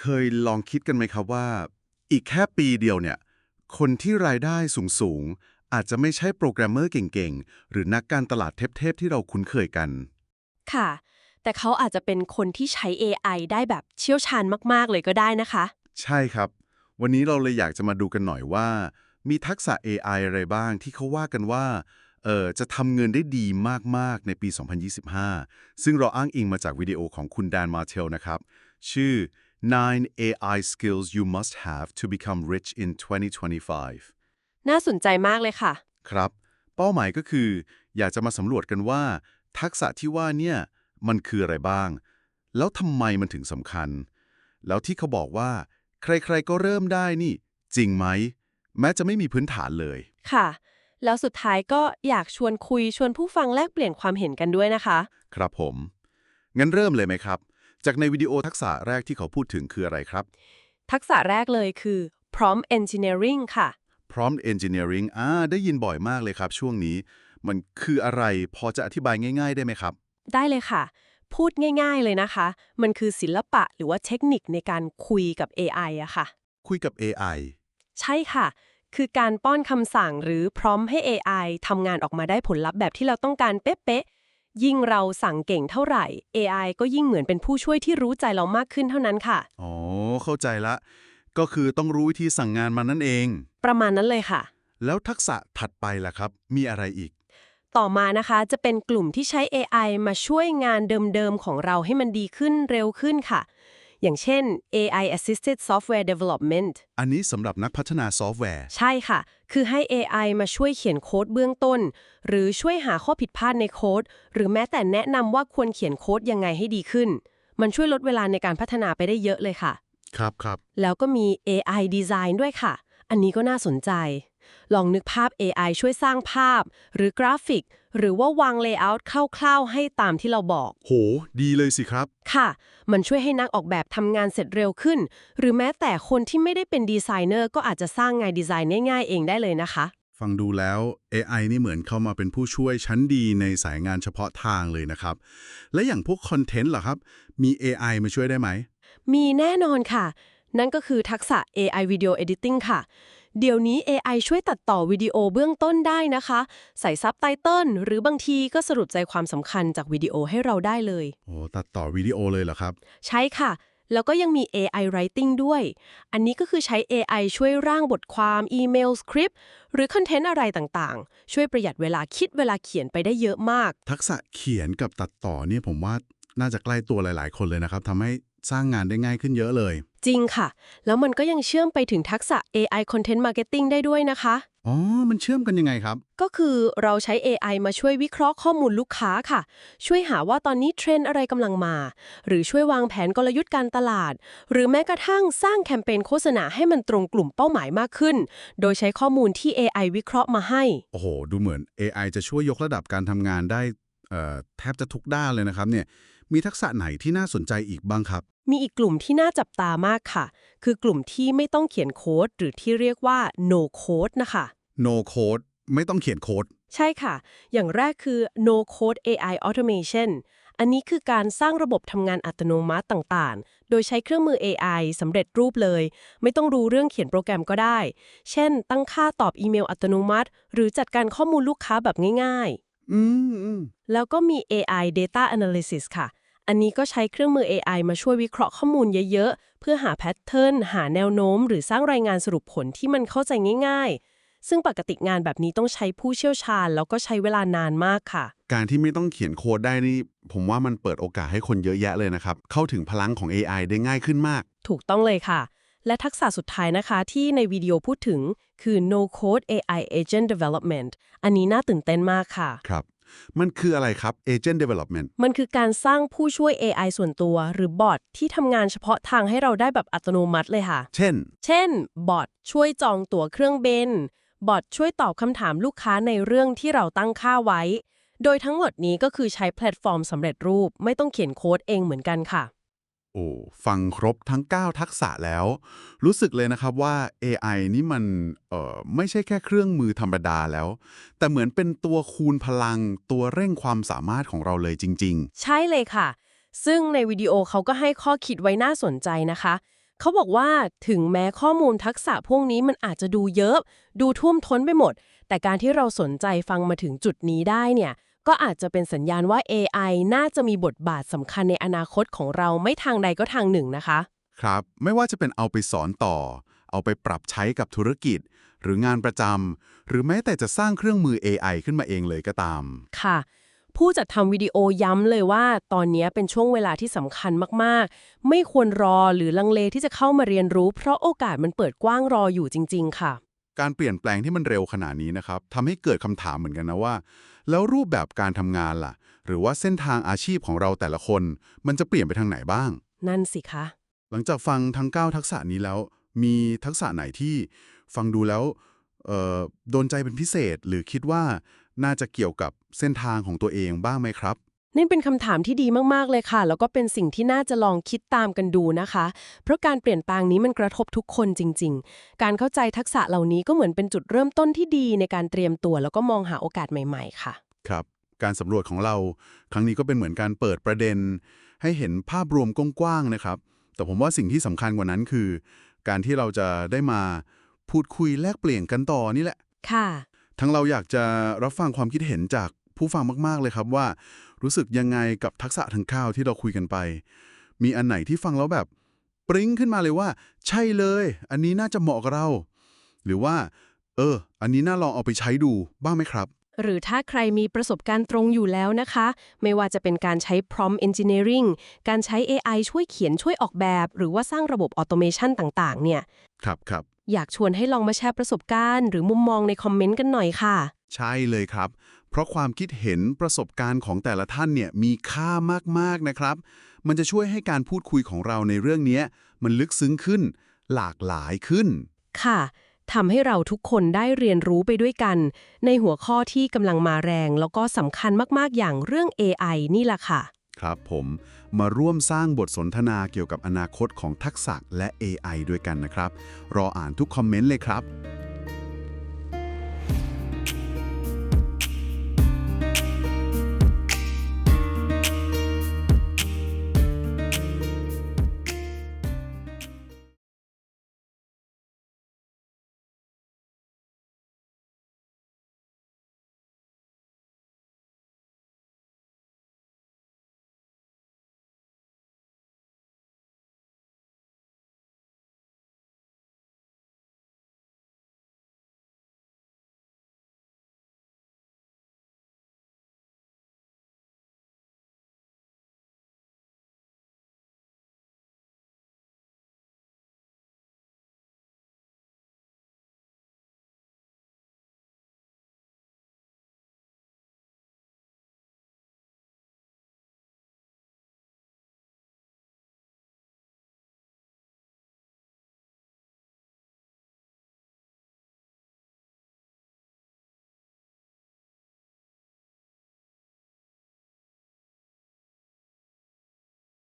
เคยลองคิดกันไหมครับว่า อีกแค่ปีเดียวเนี่ย คนที่รายได้สูงๆ อาจจะไม่ใช่โปรแกรมเมอร์เก่งๆ หรือนักการตลาดเทพๆที่เราคุ้นเคยกัน ค่ะ แต่เขาอาจจะเป็นคนที่ใช้ AI ได้แบบเชี่ยวชาญมากๆ เลยก็ได้นะคะ ใช่ครับ วันนี้เราเลยอยากจะมาดูกันหน่อยว่า มีทักษะ AI อะไรบ้างที่เขาว่ากันว่าเออจะทำเงินได้ดีมาก ๆ ในปี 2025 ซึ่งเราอ้างอิงมาจากวิดีโอของคุณแดนมาเทลนะครับ ชื่อ nine AI skills you must have to become rich in 2025 น่าสนใจมากเลยค่ะ ครับ เป้าหมายก็คือ อยากจะมาสำรวจกันว่า ทักษะที่ว่าเนี่ย มันคืออะไรบ้าง แล้วทำไมมันถึงสำคัญ แล้วที่เขาบอกว่า ใครๆก็เริ่มได้นี่ จริงไหม แม้จะไม่มีพื้นฐานเลย ค่ะ แล้วสุดท้ายก็อยากชวนคุยชวนผู้ฟังแลกเปลี่ยนความเห็นกันด้วยนะคะ ครับผม งั้นเริ่มเลยไหมครับ จากในวิดีโอทักษะแรกที่เขาพูดถึงคืออะไรครับ ทักษะแรกเลยคือ prompt engineering ค่ะ prompt engineering อ่าได้ยินบ่อยมากเลยครับช่วงนี้ มันคืออะไรพอจะอธิบายง่าย ๆ ได้ไหมครับ ได้เลยค่ะ พูดง่าย ๆเลยนะคะ มันคือศิลปะหรือว่าเทคนิคในการคุยกับ AI อะค่ะ คุยกับ AI ใช่ค่ะ คือการป้อนคำสั่งหรือพร้อมให้ AI ทำงานออกมาได้ผลลัพธ์แบบที่เราต้องการเป๊ะๆ ยิ่งเราสั่งเก่งเท่าไหร่ AI ก็ยิ่งเหมือนเป็นผู้ช่วยที่รู้ใจเรามากขึ้นเท่านั้นค่ะ อ๋อ เข้าใจละ ก็คือต้องรู้วิธีสั่งงานมันนั่นเอง ประมาณนั้นเลยค่ะ แล้วทักษะถัดไปล่ะครับ มีอะไรอีก ต่อมานะคะจะเป็นกลุ่มที่ใช้ AI มาช่วยงานเดิมๆของเราให้มันดีขึ้นเร็วขึ้นค่ะ อย่างเช่น AI assisted software development อันนี้สำหรับนักพัฒนาซอฟต์แวร์ ใช่ค่ะ คือให้ AI มาช่วยเขียนโค้ดเบื้องต้น หรือช่วยหาข้อผิดพลาดในโค้ด หรือแม้แต่แนะนำว่าควรเขียนโค้ดยังไงให้ดีขึ้น มันช่วยลดเวลาในการพัฒนาไปได้เยอะเลยค่ะ ครับครับแล้วก็มี AI design ด้วยค่ะ อันนี้ก็น่าสนใจ ลองนึกภาพ AI ช่วยสร้างภาพ หรือกราฟิก หรือว่าวาง layout คร่าวๆ ให้ตามที่เราบอก โห ดีเลยสิครับ ค่ะ มันช่วยให้นักออกแบบทำงานเสร็จเร็วขึ้น หรือแม้แต่คนที่ไม่ได้เป็นดีไซเนอร์ก็อาจจะสร้างงานดีไซน์ง่ายๆเองได้เลยนะคะ ฟังดูแล้ว AI นี่เหมือนเข้ามาเป็นผู้ช่วยชั้นดีในสายงานเฉพาะทางเลยนะครับ และอย่างพวกคอนเทนต์ล่ะครับ มี AI มาช่วยได้ไหม มีแน่นอนค่ะ นั่นก็คือทักษะ AI Video Editing ค่ะ เดี๋ยวนี้ AI ช่วยตัดต่อวิดีโอเบื้องต้นได้นะคะ ใส่ซับไตเติลหรือบางทีก็สรุปใจความสำคัญจากวิดีโอให้เราได้เลย โอ้ตัดต่อวิดีโอเลยเหรอครับ ใช่ค่ะ แล้วก็ยังมี AI Writing ด้วย อันนี้ก็คือใช้ AI ช่วยร่างบทความอีเมลสคริปต์หรือคอนเทนต์อะไรต่างๆ ช่วยประหยัดเวลาคิดเวลาเขียนไปได้เยอะมาก ทักษะเขียนกับตัดต่อเนี่ยผมว่าน่าจะใกล้ตัวหลาย ๆ คนเลยนะครับทำให้ สร้างงานได้ง่ายขึ้นเยอะเลย จริงค่ะ แล้วมันก็ยังเชื่อมไปถึงทักษะ AI Content Marketing ได้ด้วยนะคะ อ๋อ มันเชื่อมกันยังไงครับ ก็คือเราใช้ AI มาช่วยวิเคราะห์ข้อมูลลูกค้าค่ะ ช่วยหาว่าตอนนี้เทรนด์อะไรกำลังมา หรือช่วยวางแผนกลยุทธ์การตลาด หรือแม้กระทั่งสร้างแคมเปญโฆษณาให้มันตรงกลุ่มเป้าหมายมากขึ้น โดยใช้ข้อมูลที่ AI วิเคราะห์มาให้ โอ้โห ดูเหมือน AI จะช่วยยกระดับการทำงานได้เอ่อ แทบจะทุกด้านเลยนะครับเนี่ยมีทักษะไหนที่น่าสนใจอีกบ้างครับ มีอีกกลุ่มที่น่าจับตามากค่ะ คือกลุ่มที่ไม่ต้องเขียนโค้ด หรือที่เรียกว่า no code นะคะ no code ไม่ต้องเขียนโค้ด ใช่ค่ะ อย่างแรกคือ no code AI automation อันนี้คือการสร้างระบบทำงานอัตโนมัติต่างๆ โดยใช้เครื่องมือ AI สำเร็จรูปเลย ไม่ต้องรู้เรื่องเขียนโปรแกรมก็ได้ เช่น ตั้งค่าตอบอีเมลอัตโนมัติ หรือจัดการข้อมูลลูกค้าแบบง่าย อืมอืมๆแล้วก็มี AI data analysis ค่ะ อันนี้ก็ใช้เครื่องมือ AI มาช่วยวิเคราะห์ข้อมูลเยอะๆ เพื่อหาแพทเทิร์น หาแนวโน้ม หรือสร้างรายงานสรุปผลที่มันเข้าใจง่ายๆ ซึ่งปกติงานแบบนี้ต้องใช้ผู้เชี่ยวชาญ แล้วก็ใช้เวลานานมากค่ะ การที่ไม่ต้องเขียนโค้ดได้นี่ ผมว่ามันเปิดโอกาสให้คนเยอะแยะเลยนะครับ เข้าถึงพลังของ AI ได้ง่ายขึ้นมาก ถูกต้องเลยค่ะ และทักษะสุดท้ายนะคะที่ในวิดีโอพูดถึงคือ no code AI agent development อันนี้น่าตื่นเต้นมากค่ะ ครับ มันคืออะไรครับ agent development มันคือการสร้างผู้ช่วย AI ส่วนตัว หรือบอทที่ทำงานเฉพาะทางให้เราได้แบบอัตโนมัติเลยค่ะ เช่น เช่น บอทช่วยจองตั๋วเครื่องบิน บอทช่วยตอบคำถามลูกค้าในเรื่องที่เราตั้งค่าไว้ โดยทั้งหมดนี้ก็คือใช้แพลตฟอร์มสำเร็จรูป ไม่ต้องเขียนโค้ดเองเหมือนกันค่ะ โอ้ฟังครบทั้ง 9 ทักษะแล้ว รู้สึกเลยนะครับว่า AI นี่มันเอ่อไม่ใช่แค่เครื่องมือธรรมดาแล้ว แต่เหมือนเป็นตัวคูณพลังตัวเร่งความสามารถของเราเลยจริง ใช่เลยค่ะ ซึ่งในวิดีโอเขาก็ให้ข้อคิดไว้น่าสนใจนะคะ เขาบอกว่าถึงแม้ข้อมูลทักษะพวกนี้มันอาจจะดูเยอะ ดูท่วมท้นไปหมด แต่การที่เราสนใจฟังมาถึงจุดนี้ได้เนี่ย ก็อาจจะเป็นสัญญาณว่า AI น่าจะมีบทบาทสำคัญในอนาคตของเราไม่ทางใดก็ทางหนึ่งนะคะ ครับ ไม่ว่าจะเป็นเอาไปสอนต่อ เอาไปปรับใช้กับธุรกิจ หรืองานประจำหรือแม้แต่จะสร้างเครื่องมือ AI ขึ้นมาเองเลยก็ตาม ค่ะ ผู้จัดทำวิดีโอย้ำเลยว่า ตอนนี้เป็นช่วงเวลาที่สำคัญมากๆ ไม่ควรรอหรือลังเลที่จะเข้ามาเรียนรู้ เพราะโอกาสมันเปิดกว้างรออยู่จริง ๆ ค่ะ การเปลี่ยนแปลงที่มันเร็วขนาดนี้นะครับทำให้เกิดคำถามเหมือนกันนะว่า แล้วรูปแบบการทำงานล่ะ หรือว่าเส้นทางอาชีพของเราแต่ละคน มันจะเปลี่ยนไปทางไหนบ้าง นั่นสิคะ หลังจากฟังทั้ง 9 ทักษะนี้แล้ว มีทักษะไหนที่ฟังดูแล้วเอ่อโดนใจเป็นพิเศษหรือคิดว่าน่าจะเกี่ยวกับเส้นทางของตัวเองบ้างไหมครับ นี่เป็นคำถามที่ดีมาก ๆ เลยค่ะ แล้วก็เป็นสิ่งที่น่าจะลองคิดตามกันดูนะคะ เพราะการเปลี่ยนแปลงนี้มันกระทบทุกคนจริง ๆ การเข้าใจทักษะเหล่านี้ก็เหมือนเป็นจุดเริ่มต้นที่ดีในการเตรียมตัว แล้วก็มองหาโอกาสใหม่ ๆ ค่ะ ครับ การสำรวจของเรา ครั้งนี้ก็เป็นเหมือนการเปิดประเด็น ให้เห็นภาพรวมกว้างๆนะครับ แต่ผมว่าสิ่งที่สำคัญกว่านั้นคือ การที่เราจะได้มาพูดคุยแลกเปลี่ยนกันต่อนี่แหละ ค่ะ ทั้งเราอยากจะรับฟังความคิดเห็นจากผู้ฟังมากๆเลยครับว่า รู้สึกยังไงกับทักษะทั้งข้าวที่เราคุยกันไป มีอันไหนที่ฟังแล้วแบบ ปริ้งขึ้นมาเลยว่า ใช่เลย อันนี้น่าจะเหมาะกับเรา หรือว่า เออ อันนี้น่าลองเอาไปใช้ดูบ้างไหมครับ หรือถ้าใครมีประสบการณ์ตรงอยู่แล้วนะคะ ไม่ว่าจะเป็นการใช้ prompt engineering การใช้ AI ช่วยเขียนช่วยออกแบบ หรือว่าสร้างระบบ automation ต่างๆ เนี่ย ครับครับอยากชวนให้ลองมาแชร์ประสบการณ์ หรือมุมมองในคอมเมนต์กันหน่อยค่ะ ใช่เลยครับ เพราะความคิดเห็นประสบการณ์ของแต่ละท่านเนี่ยมีค่ามากๆนะครับ มันจะช่วยให้การพูดคุยของเราในเรื่องนี้มันลึกซึ้งขึ้น หลากหลายขึ้น ค่ะทำให้เราทุกคนได้เรียนรู้ไปด้วยกัน ในหัวข้อที่กำลังมาแรง แล้วก็สำคัญมากๆอย่างเรื่อง AI นี่แหละค่ะ ครับผมมาร่วมสร้างบทสนทนาเกี่ยวกับอนาคตของทักษะและ AI ด้วยกันนะครับ รออ่านทุกคอมเมนต์เลยครับ